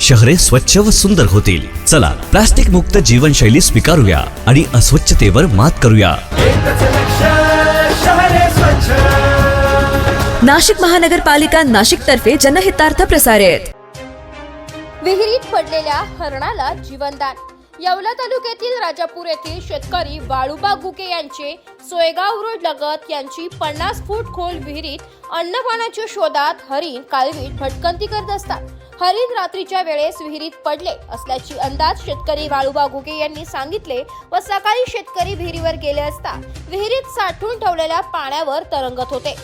शहरे स्वच्छ व सुंदर होतील. चला प्लास्टिक मुक्त जीवनशैली स्वीकारूया आणि अस्वच्छतेवर मात करूया. नाशिक महानगरपालिका नाशिक तर्फे जनहितार्थ प्रसारित. विहिरीत पडलेल्या हरणाला जीवनदान. येवला तालुक्यातील राजापूर येथील शेतकरी बाळूबा गुके यांचे सोयगाव रोड लगत यांची पन्नास फूट खोल विहिरीत अन्नपाण्याच्या शोधात हरिण कालवीट भटकंती करत असतात. हरिण रात्रीच्या वेळेस विहिरीत पडले असल्याची अंदाज शेतकरी वाळूबा घुगे यांनी सांगितले व सकाळी शेतकरी विहिरीवर गेले असता विहिरीत साठवून ठेवलेल्या पाण्यावर तरंगत होते.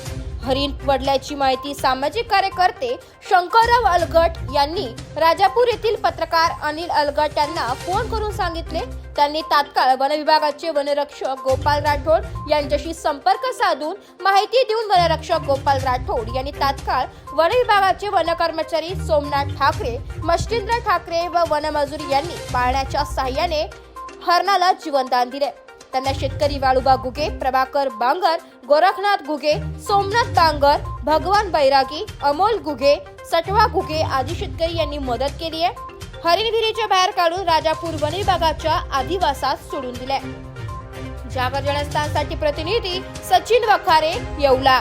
हरिण पडल्याची माहिती सामाजिक कार्यकर्ते शंकरराव अलगट यांनी राजापूर येथील पत्रकार अनिल अलगट यांना फोन करून सांगितले. त्यांनी तात्काळ वन विभागाचे वनरक्षक गोपाल राठोड यांच्याशी संपर्क साधून माहिती देऊन वनरक्षक गोपाल राठोड यांनी तात्काळ वन विभागाचे वन कर्मचारी सोमनाथ ठाकरे मच्छिंद्र ठाकरे व वनमजूर यांनी पाळण्याच्या साह्याने हरणाला जीवनदान दिले. त्यांना शेतकरी वाळूबा गुगे प्रभाकर बांगर गोरखनाथ गुगे सोमनाथ बांगर भगवान बैरागी अमोल गुगे सटवा गुगे आदी शेतकरी यांनी मदत केली आहे. हरिणगिरीच्या बाहेर काढून राजापूर वन विभागाच्या आदिवासात सोडून दिल्या. जागर जनस्थानसाठी प्रतिनिधी सचिन वखारे येवला.